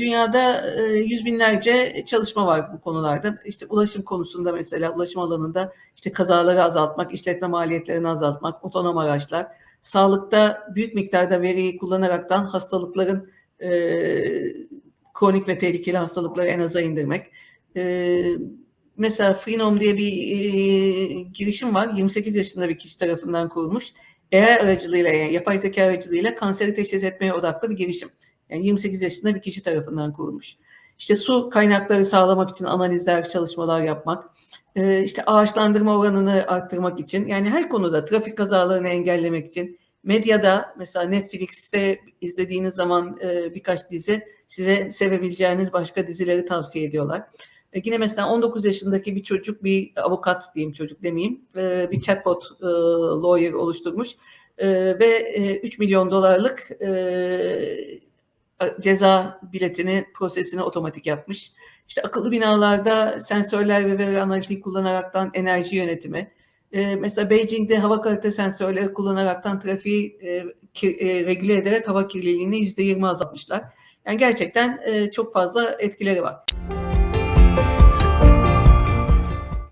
Dünyada e, yüz binlerce çalışma var bu konularda. İşte ulaşım konusunda mesela ulaşım alanında işte kazaları azaltmak, işletme maliyetlerini azaltmak, otonom araçlar, sağlıkta büyük miktarda veriyi kullanaraktan hastalıkların e, kronik ve tehlikeli hastalıkları en aza indirmek. E, mesela Freenome diye bir e, girişim var. 28 yaşında bir kişi tarafından kurulmuş. AI aracılığıyla, yani yapay zeka aracılığıyla kanseri teşhis etmeye odaklı bir girişim. Yani 28 yaşında bir kişi tarafından kurulmuş. İşte su kaynakları sağlamak için analizler, çalışmalar yapmak, e, işte ağaçlandırma oranını arttırmak için, yani her konuda trafik kazalarını engellemek için, medyada mesela Netflix'te izlediğiniz zaman e, birkaç dizi size sevebileceğiniz başka dizileri tavsiye ediyorlar. E, yine mesela 19 yaşındaki bir çocuk, bir avukat diyeyim çocuk demeyeyim, bir chatbot lawyer oluşturmuş ve e, 3 milyon dolarlık ceza biletini, prosesini otomatik yapmış. İşte akıllı binalarda sensörler ve veri analitiği kullanaraktan enerji yönetimi. E, mesela Beijing'de hava kalite sensörleri kullanaraktan trafiği e, ki, e, regüle ederek hava kirliliğini %20 azaltmışlar. Yani gerçekten e, çok fazla etkileri var.